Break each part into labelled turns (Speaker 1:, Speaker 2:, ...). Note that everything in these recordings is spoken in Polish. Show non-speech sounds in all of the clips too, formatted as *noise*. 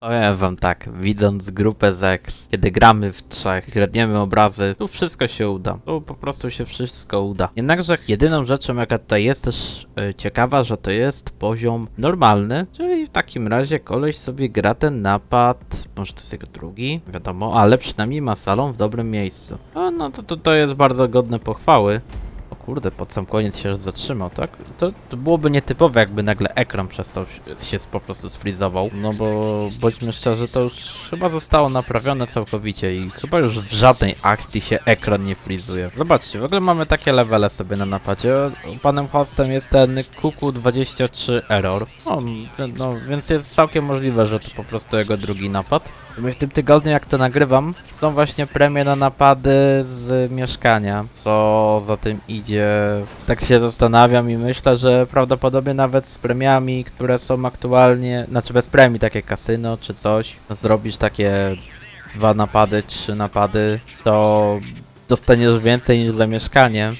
Speaker 1: Powiem wam tak, widząc grupę Zex, kiedy gramy w trzech, kradniemy obrazy, tu wszystko się uda. Tu po prostu się wszystko uda. Jednakże jedyną rzeczą, jaka tutaj jest też e, ciekawa, że to jest poziom normalny, czyli w takim razie koleś sobie gra ten napad, może to jest jego drugi, wiadomo, ale przynajmniej ma salon w dobrym miejscu. No, no to, to, to jest bardzo godne pochwały. Kurde, pod sam koniec się zatrzymał, tak? To, to byłoby nietypowe, jakby nagle ekran przestał się, się po prostu sfrizował. No bo bądźmy szczerzy, to już chyba zostało naprawione całkowicie i chyba już w żadnej akcji się ekran nie frizuje. Zobaczcie, w ogóle mamy takie levele sobie na napadzie. Panem hostem jest ten Kuku23 Error. No, no, więc jest całkiem możliwe, że to po prostu jego drugi napad. My w tym tygodniu, jak to nagrywam, są właśnie premie na napady z mieszkania. Co za tym idzie? Tak się zastanawiam i myślę, że prawdopodobnie nawet z premiami, które są aktualnie, znaczy bez premii, takie kasyno czy coś, zrobisz takie dwa napady, trzy napady, to dostaniesz więcej niż za mieszkanie.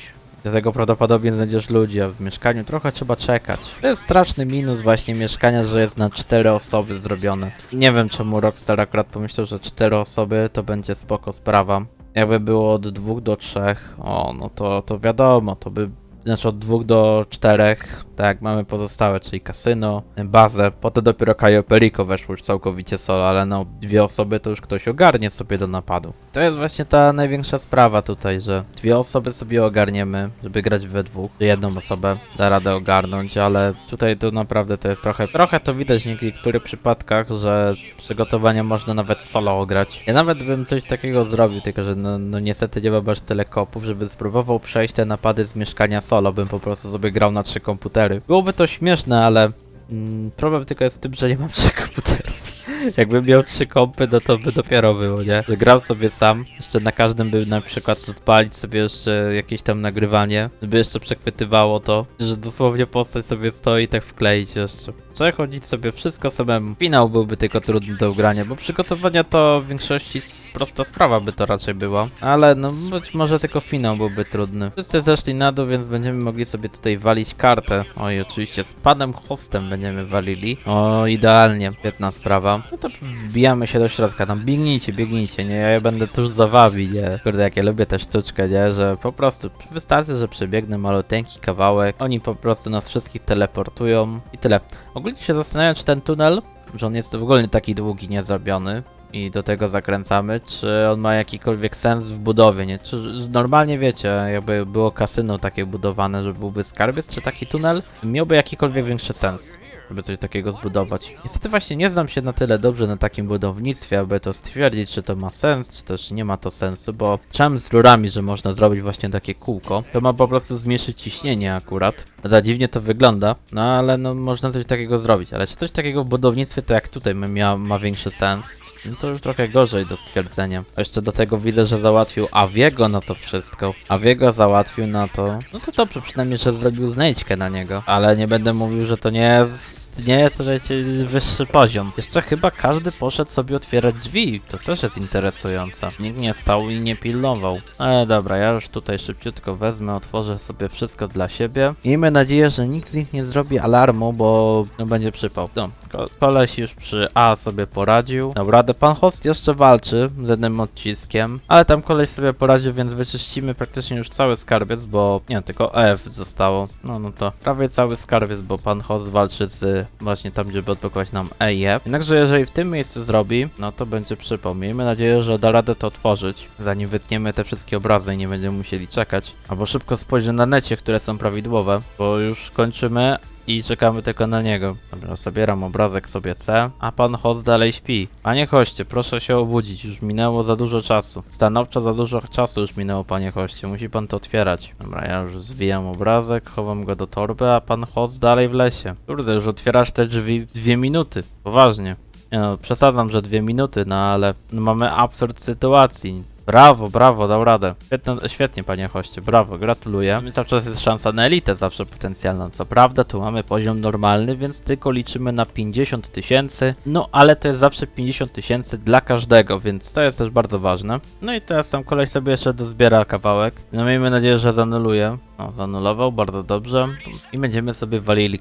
Speaker 1: Dlatego prawdopodobnie znajdziesz ludzi, a w mieszkaniu trochę trzeba czekać. To jest straszny minus właśnie mieszkania, że jest na cztery osoby zrobione. Nie wiem czemu Rockstar akurat pomyślał, że cztery osoby to będzie spoko sprawa. Jakby było od dwóch do trzech, o no to, to wiadomo, to by znaczy od dwóch do czterech, tak jak mamy pozostałe, czyli kasyno, bazę, potem dopiero Cayo Perico weszło już całkowicie solo, ale no dwie osoby to już ktoś ogarnie sobie do napadu. To jest właśnie ta największa sprawa tutaj, że dwie osoby sobie ogarniemy, żeby grać we dwóch, jedną osobę da radę ogarnąć, ale tutaj to naprawdę to jest trochę, trochę to widać w niektórych przypadkach, że przygotowania można nawet solo ograć. Ja nawet bym coś takiego zrobił, tylko że no, no niestety nie mam aż tyle kopów, żeby spróbował przejść te napady z mieszkania solo, bym po prostu sobie grał na trzy komputery. Byłoby to śmieszne, ale mm, problem tylko jest w tym, że nie mam trzech komputerów. *laughs* Jakbym miał trzy kompy, no to by dopiero było, nie? Że grał sobie sam, jeszcze na każdym by na przykład odpalić sobie jeszcze jakieś tam nagrywanie, żeby jeszcze przechwytywało to, że dosłownie postać sobie stoi i tak wkleić jeszcze. Przechodzić sobie wszystko samemu. Finał byłby tylko trudny do ugrania, bo przygotowania to w większości prosta sprawa by to raczej była. Ale no być może tylko finał byłby trudny. Wszyscy zeszli na dół, więc będziemy mogli sobie tutaj walić kartę. Oj, oczywiście z panem hostem będziemy walili. O, idealnie. Świetna sprawa. No to wbijamy się do środka. Tam biegnijcie, biegnijcie, nie? Ja będę tuż za wami, nie? Kurde, jak ja lubię tę sztuczkę, nie? Że po prostu wystarczy, że przebiegnę maluteńki kawałek. Oni po prostu nas wszystkich teleportują i tyle. Ogólnie się zastanawiam, czy ten tunel, że on jest w ogóle taki długi, nie zrobiony i do tego zakręcamy, czy on ma jakikolwiek sens w budowie, nie? Czy normalnie wiecie, jakby było kasyno takie budowane, że byłby skarbiec, czy taki tunel miałby jakikolwiek większy sens, żeby coś takiego zbudować. Niestety właśnie nie znam się na tyle dobrze na takim budownictwie, aby to stwierdzić, czy to ma sens, czy też nie ma to sensu, bo czym z rurami, że można zrobić właśnie takie kółko, to ma po prostu zmniejszyć ciśnienie akurat. No dziwnie to wygląda, no ale no można coś takiego zrobić, ale czy coś takiego w budownictwie, to jak tutaj ma, ma większy sens? To już trochę gorzej do stwierdzenia. A jeszcze do tego widzę, że załatwił Aviego na to wszystko. Aviego załatwił na to. No to dobrze, przynajmniej, że zrobił znajdźkę na niego. Ale nie będę mówił, że to nie jest, nie jest, wiecie, wyższy poziom. Jeszcze chyba każdy poszedł sobie otwierać drzwi. To też jest interesujące. Nikt nie stał i nie pilnował. Ale dobra, ja już tutaj szybciutko wezmę, otworzę sobie wszystko dla siebie. Miejmy nadzieję, że nikt z nich nie zrobi alarmu, bo no, będzie przypał. No, ko koleś już przy A sobie poradził. Dobra, de- pan host jeszcze walczy z jednym odciskiem, ale tam koleś sobie poradził, więc wyczyścimy praktycznie już cały skarbiec, bo nie, tylko F zostało. No, no to prawie cały skarbiec, bo pan host walczy z właśnie tam, żeby odblokować nam E i F. Jednakże jeżeli w tym miejscu zrobi, no to będzie przypał. Miejmy nadzieję, że da radę to otworzyć, zanim wytniemy te wszystkie obrazy i nie będziemy musieli czekać. Albo szybko spojrzę na necie, które są prawidłowe, bo już kończymy, i czekamy tylko na niego. Dobra, zabieram obrazek sobie C, a pan host dalej śpi. Panie hoście, proszę się obudzić, już minęło za dużo czasu. Stanowczo za dużo czasu już minęło, panie hoście, musi pan to otwierać. Dobra, ja już zwijam obrazek, chowam go do torby, a pan host dalej w lesie. Kurde, już otwierasz te drzwi dwie minuty, poważnie. Nie no, przesadzam, że dwie minuty, no ale mamy absurd sytuacji. Brawo, brawo, dał radę. Świetnie, świetnie panie hoście, brawo, gratuluję. Cały czas jest szansa na elitę zawsze potencjalną. Co prawda, tu mamy poziom normalny, więc tylko liczymy na 50 tysięcy. No, ale to jest zawsze 50 tysięcy dla każdego, więc to jest też bardzo ważne. No i teraz tam koleś sobie jeszcze dozbiera kawałek. No miejmy nadzieję, że zanuluje. No, zanulował, bardzo dobrze. I będziemy sobie walili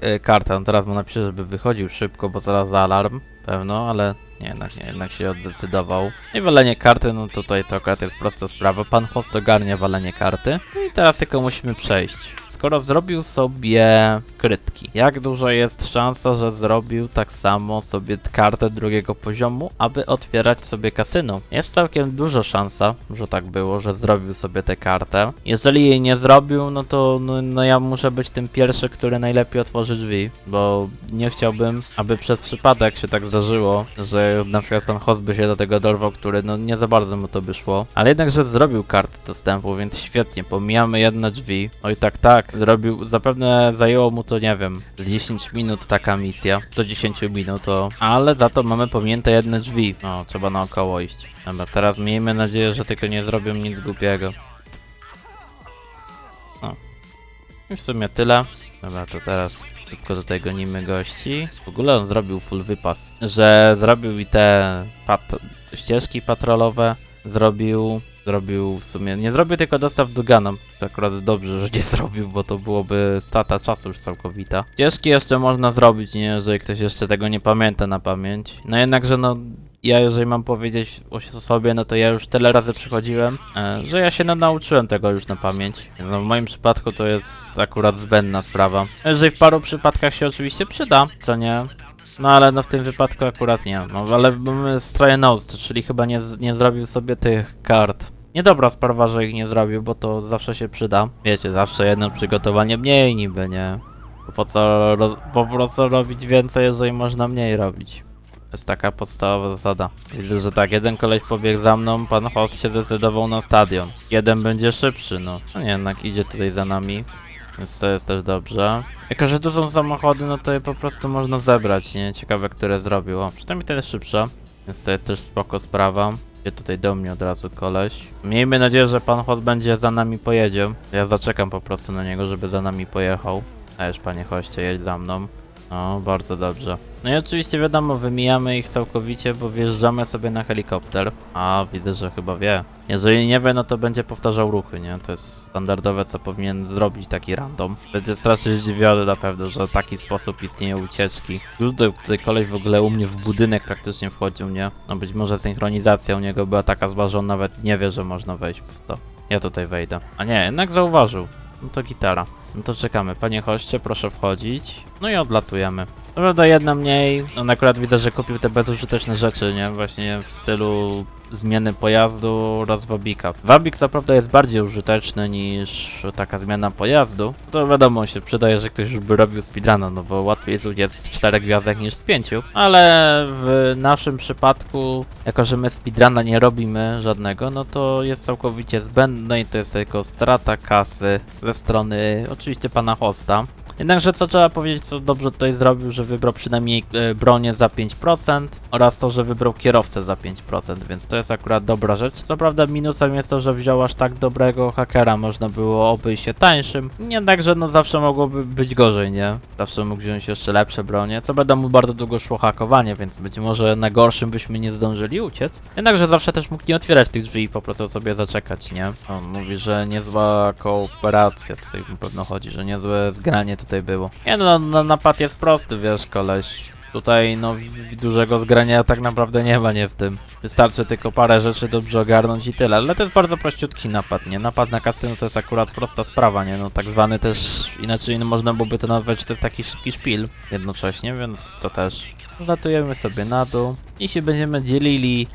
Speaker 1: e, kartę. On teraz mu napisze, żeby wychodził szybko, bo zaraz za alarm. Pewno, ale nie, jednak nie, jednak się oddecydował. I walenie karty, no tutaj to akurat jest prosta sprawa. Pan host ogarnia walenie karty. No i teraz tylko musimy przejść. Skoro zrobił sobie krytki, jak duża jest szansa, że zrobił tak samo sobie kartę drugiego poziomu, aby otwierać sobie kasyno? Jest całkiem duża szansa, że tak było, że zrobił sobie tę kartę. Jeżeli jej nie zrobił, no to no, no ja muszę być tym pierwszy, który najlepiej otworzy drzwi, bo nie chciałbym, aby przez przypadek się tak zdarzyło, że na przykład pan host by się do tego dorwał, który no nie za bardzo mu to by szło, ale jednakże zrobił kartę dostępu, więc świetnie, pomijamy jedne drzwi. Oj tak, tak, zrobił, zapewne zajęło mu to, nie wiem, z 10 minut taka misja, do 10 minut to, ale za to mamy pominięte jedne drzwi. No, trzeba naokoło iść. Dobra, teraz miejmy nadzieję, że tylko nie zrobią nic głupiego. No. I w sumie tyle. Dobra, to teraz szybko tutaj gonimy gości. W ogóle on zrobił full wypas, że zrobił i te pat ścieżki patrolowe, zrobił, zrobił w sumie, nie zrobił tylko dostaw do Ganom. To akurat dobrze, że nie *laughs* zrobił, bo to byłoby strata czasu już całkowita. Ścieżki jeszcze można zrobić, nie, jeżeli ktoś jeszcze tego nie pamięta na pamięć. No jednakże no, ja jeżeli mam powiedzieć o sobie, no to ja już tyle razy przychodziłem, e, że ja się no, nauczyłem tego już na pamięć. No, w moim przypadku to jest akurat zbędna sprawa. Jeżeli w paru przypadkach się oczywiście przyda, co nie? No ale no w tym wypadku akurat nie. No ale mamy Straje Nost, czyli chyba nie, nie zrobił sobie tych kart. Niedobra sprawa, że ich nie zrobił, bo to zawsze się przyda. Wiecie, zawsze jedno przygotowanie mniej niby, nie? Po co, po prostu robić więcej, jeżeli można mniej robić? Jest taka podstawowa zasada. Widzę, że tak, jeden koleś pobiegł za mną, pan host się zdecydował na stadion. Jeden będzie szybszy, no. No nie, jednak idzie tutaj za nami. Więc to jest też dobrze. Jako, że tu są samochody, no to je po prostu można zebrać, nie? Ciekawe, które zrobił. O, przynajmniej jest szybsze. Więc to jest też spoko sprawa. Idzie tutaj do mnie od razu koleś. Miejmy nadzieję, że pan host będzie za nami pojedzie. Ja zaczekam po prostu na niego, żeby za nami pojechał. A już panie hoście, jedź za mną. O, bardzo dobrze. No i oczywiście wiadomo, wymijamy ich całkowicie, bo wjeżdżamy sobie na helikopter. A, widzę, że chyba wie. Jeżeli nie wie, no to będzie powtarzał ruchy, nie? To jest standardowe, co powinien zrobić taki random. Będzie strasznie zdziwiony na pewno, że w taki sposób istnieją ucieczki. Już tutaj, koleś w ogóle u mnie w budynek praktycznie wchodził, nie? No być może synchronizacja u niego była taka zła, że on nawet nie wie, że można wejść w to. Ja tutaj wejdę. A nie, jednak zauważył. No to gitara. No to czekamy. Panie hoście, proszę wchodzić. No i odlatujemy. Prawda jedna mniej. On akurat widzę, że kupił te bezużyteczne rzeczy, nie? Właśnie w stylu zmiany pojazdu oraz wabika. Wabik co prawda jest bardziej użyteczny niż taka zmiana pojazdu. To wiadomo, się przydaje, że ktoś już by robił speedruna, no bo łatwiej jest z czterech gwiazdek niż z pięciu. Ale w naszym przypadku, jako że my speedruna nie robimy żadnego, no to jest całkowicie zbędne i to jest tylko strata kasy ze strony oczywiście pana hosta. Jednakże co trzeba powiedzieć, co dobrze tutaj zrobił, że wybrał przynajmniej e, bronię za 5% oraz to, że wybrał kierowcę za 5%, więc to jest akurat dobra rzecz. Co prawda minusem jest to, że wziął aż tak dobrego hakera, można było obejść się tańszym. Jednakże no zawsze mogłoby być gorzej, nie? Zawsze mógł wziąć jeszcze lepsze bronie. Co prawda mu bardzo długo szło hakowanie, więc być może na gorszym byśmy nie zdążyli uciec. Jednakże zawsze też mógł nie otwierać tych drzwi i po prostu sobie zaczekać, nie? On mówi, że niezła kooperacja tutaj na pewno chodzi, że niezłe zgranie tutaj było. Nie no, na, napad jest prosty, wiesz, koleś. Tutaj no dużego zgrania tak naprawdę nie ma, nie w tym. Wystarczy tylko parę rzeczy dobrze ogarnąć i tyle, ale to jest bardzo prościutki napad, nie? Napad na kasyno to jest akurat prosta sprawa, nie? No tak zwany też, inaczej no, można byłoby to nazwać, to jest taki szybki szpil jednocześnie, więc to też. Zlatujemy sobie na dół i się będziemy dzielili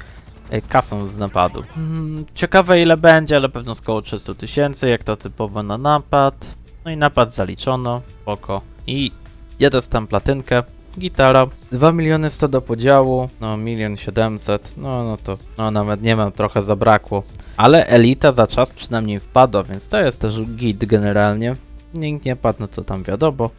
Speaker 1: e, kasą z napadu. Hmm, ciekawe ile będzie, ale pewno około 300 tysięcy, jak to typowo na napad. No i napad zaliczono, spoko. I ja dostałem platynkę, gitara, 2 miliony 100 do podziału, no milion 700, no no to, no nawet nie mam, trochę zabrakło. Ale elita za czas przynajmniej wpadła, więc to jest też git generalnie. Nikt nie padł, no to tam wiadomo.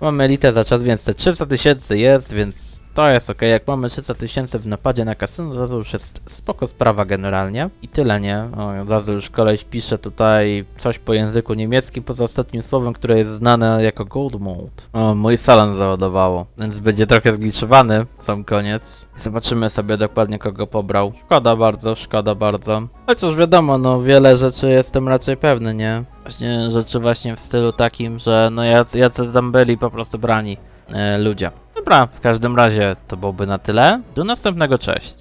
Speaker 1: Mamy elitę za czas, więc te 300 tysięcy jest, więc to jest ok. Jak mamy 300 tysięcy w napadzie na kasyno, to, to już jest spoko sprawa generalnie. I tyle, nie? O, od razu już koleś pisze tutaj coś po języku niemieckim, poza ostatnim słowem, które jest znane jako gold mode. O, mój salon załadowało, więc będzie trochę zgliczowany, sam koniec. Zobaczymy sobie dokładnie, kogo pobrał. Szkoda bardzo, szkoda bardzo. Chociaż wiadomo, no wiele rzeczy jestem raczej pewny, nie? Właśnie rzeczy właśnie w stylu takim, że no jacy, jacy tam byli po prostu brani e, ludzie. Dobra, w każdym razie to byłoby na tyle. Do następnego, cześć.